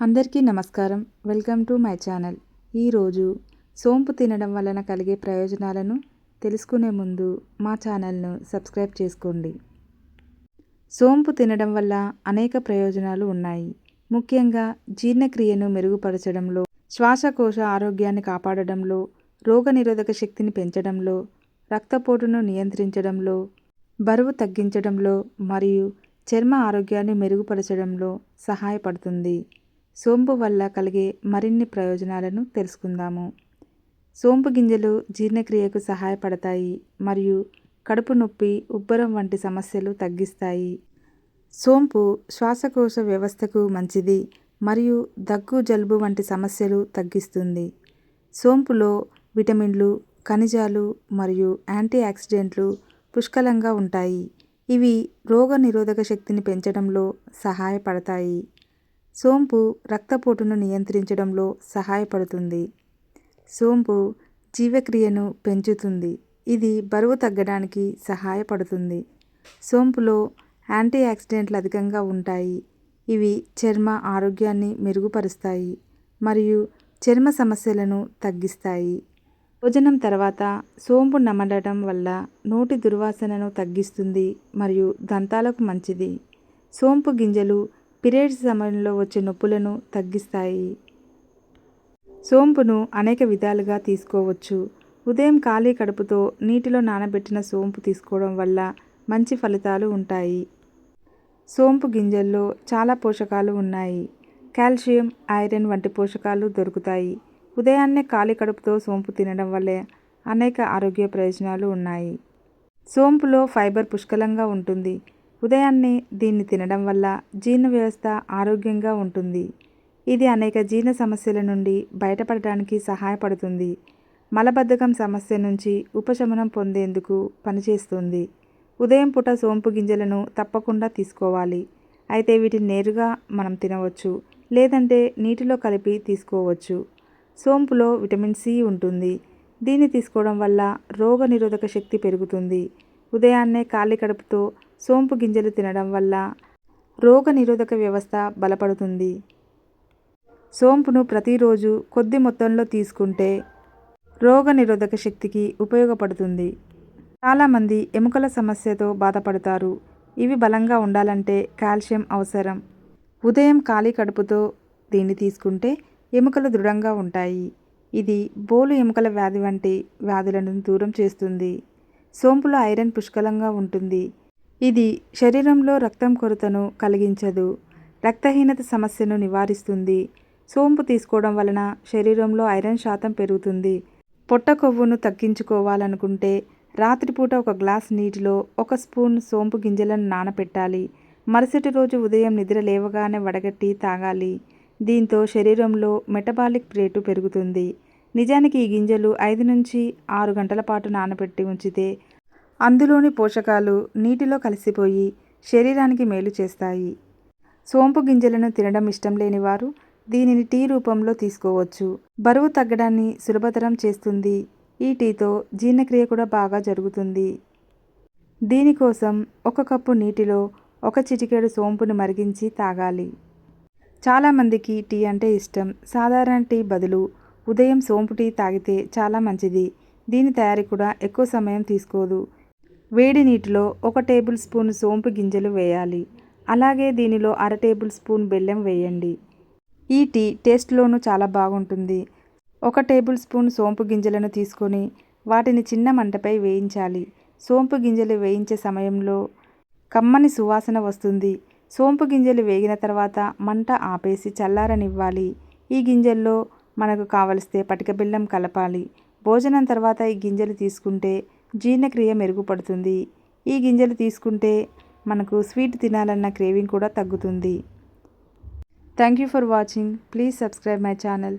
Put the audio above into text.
అందరికీ నమస్కారం. Welcome to my channel. ఈరోజు సోంపు తినడం వలన కలిగే ప్రయోజనాలను తెలుసుకునే ముందు మా ఛానల్ను సబ్స్క్రైబ్ చేసుకోండి. సోంపు తినడం వల్ల అనేక ప్రయోజనాలు ఉన్నాయి. ముఖ్యంగా జీర్ణక్రియను మెరుగుపరచడంలో శ్వాసకోశ ఆరోగ్యాన్ని కాపాడడంలో రోగనిరోధక శక్తిని పెంచడంలో రక్తపోటును నియంత్రించడంలో బరువు తగ్గించడంలో మరియు చర్మ ఆరోగ్యాన్ని మెరుగుపరచడంలో సహాయపడుతుంది. సోంపు వల్ల కలిగే మరిన్ని ప్రయోజనాలను తెలుసుకుందాము. సోంపు గింజలు జీర్ణక్రియకు సహాయపడతాయి మరియు కడుపు నొప్పి ఉబ్బరం వంటి సమస్యలు తగ్గిస్తాయి. సోంపు శ్వాసకోశ వ్యవస్థకు మంచిది మరియు దగ్గు జలుబు వంటి సమస్యలు తగ్గిస్తుంది. సోంపులో విటమిన్లు ఖనిజాలు మరియు యాంటీ ఆక్సిడెంట్లు పుష్కలంగా ఉంటాయి. ఇవి రోగ నిరోధక శక్తిని పెంచడంలో సహాయపడతాయి. సోంపు రక్తపోటును నియంత్రించడంలో సహాయపడుతుంది. సోంపు జీవక్రియను పెంచుతుంది. ఇది బరువు తగ్గడానికి సహాయపడుతుంది. సోంపులో యాంటీ ఆక్సిడెంట్లు అధికంగా ఉంటాయి. ఇవి చర్మ ఆరోగ్యాన్ని మెరుగుపరుస్తాయి మరియు చర్మ సమస్యలను తగ్గిస్తాయి. భోజనం తర్వాత సోంపు నమలడం వల్ల నోటి దుర్వాసనను తగ్గిస్తుంది మరియు దంతాలకు మంచిది. సోంపు గింజలు పీరియడ్స్ సమయంలో వచ్చే నొప్పులను తగ్గిస్తాయి. సోంపును అనేక విధాలుగా తీసుకోవచ్చు. ఉదయం ఖాళీ కడుపుతో నీటిలో నానబెట్టిన సోంపు తీసుకోవడం వల్ల మంచి ఫలితాలు ఉంటాయి. సోంపు గింజల్లో చాలా పోషకాలు ఉన్నాయి. కాల్షియం ఐరన్ వంటి పోషకాలు దొరుకుతాయి. ఉదయాన్నే ఖాళీ కడుపుతో సోంపు తినడం వల్లే అనేక ఆరోగ్య ప్రయోజనాలు ఉన్నాయి. సోంపులో ఫైబర్ పుష్కలంగా ఉంటుంది. ఉదయాన్నే దీన్ని తినడం వల్ల జీర్ణ వ్యవస్థ ఆరోగ్యంగా ఉంటుంది. ఇది అనేక జీర్ణ సమస్యల నుండి బయటపడటానికి సహాయపడుతుంది. మలబద్ధకం సమస్య నుంచి ఉపశమనం పొందేందుకు పనిచేస్తుంది. ఉదయం పూట సోంపు గింజలను తప్పకుండా తీసుకోవాలి. అయితే వీటిని నేరుగా మనం తినవచ్చు లేదంటే నీటిలో కలిపి తీసుకోవచ్చు. సోంపులో విటమిన్ సి ఉంటుంది. దీన్ని తీసుకోవడం వల్ల రోగ నిరోధక శక్తి పెరుగుతుంది. ఉదయాన్నే ఖాళీ కడుపుతో సోంపు గింజలు తినడం వల్ల రోగ నిరోధక వ్యవస్థ బలపడుతుంది. సోంపును ప్రతిరోజు కొద్ది మొత్తంలో తీసుకుంటే రోగ నిరోధక శక్తికి ఉపయోగపడుతుంది. చాలామంది ఎముకల సమస్యతో బాధపడతారు. ఇవి బలంగా ఉండాలంటే కాల్షియం అవసరం. ఉదయం ఖాళీ కడుపుతో దీన్ని తీసుకుంటే ఎముకలు దృఢంగా ఉంటాయి. ఇది బోలు ఎముకల వ్యాధి వంటి వ్యాధులను దూరం చేస్తుంది. సోంపులో ఐరన్ పుష్కలంగా ఉంటుంది. ఇది శరీరంలో రక్తం కొరతను కలిగించదు. రక్తహీనత సమస్యను నివారిస్తుంది. సోంపు తీసుకోవడం వలన శరీరంలో ఐరన్ శాతం పెరుగుతుంది. పొట్ట కొవ్వును తగ్గించుకోవాలనుకుంటే రాత్రిపూట ఒక గ్లాస్ నీటిలో ఒక స్పూన్ సోంపు గింజలను నానపెట్టాలి. మరుసటి రోజు ఉదయం నిద్ర లేవగానే వడగట్టి తాగాలి. దీంతో శరీరంలో మెటబాలిక్ రేటు పెరుగుతుంది. నిజానికి ఈ గింజలు ఐదు నుంచి ఆరు గంటల పాటు నానబెట్టి ఉంచితే అందులోని పోషకాలు నీటిలో కలిసిపోయి శరీరానికి మేలు చేస్తాయి. సోంపు గింజలను తినడం ఇష్టం లేని వారు దీనిని టీ రూపంలో తీసుకోవచ్చు. బరువు తగ్గడాన్ని సులభతరం చేస్తుంది. ఈ టీతో జీర్ణక్రియ కూడా బాగా జరుగుతుంది. దీనికోసం ఒక కప్పు నీటిలో ఒక చిటికెడు సోంపును మరిగించి తాగాలి. చాలామందికి టీ అంటే ఇష్టం. సాధారణ టీ బదులు ఉదయం సోంపు టీ తాగితే చాలా మంచిది. దీని తయారీ కూడా ఎక్కువ సమయం తీసుకోదు. వేడి నీటిలో ఒక టేబుల్ స్పూన్ సోంపు గింజలు వేయాలి. అలాగే దీనిలో అర టేబుల్ స్పూన్ బెల్లం వేయండి. ఈ టీ టేస్ట్లోనూ చాలా బాగుంటుంది. ఒక టేబుల్ స్పూన్ సోంపు గింజలను తీసుకొని వాటిని చిన్న మంటపై వేయించాలి. సోంపు గింజలు వేయించే సమయంలో కమ్మని సువాసన వస్తుంది. సోంపు గింజలు వేగిన తర్వాత మంట ఆపేసి చల్లారనివ్వాలి. ఈ గింజల్లో మనకు కావలిస్తే పటిక బెల్లం కలపాలి. భోజనం తర్వాత ఈ గింజలు తీసుకుంటే జీర్ణక్రియ మెరుగుపడుతుంది. ఈ గింజలు తీసుకుంటే మనకు స్వీట్ తినాలన్న క్రేవింగ్ కూడా తగ్గుతుంది. Thank you for watching. Please subscribe my channel.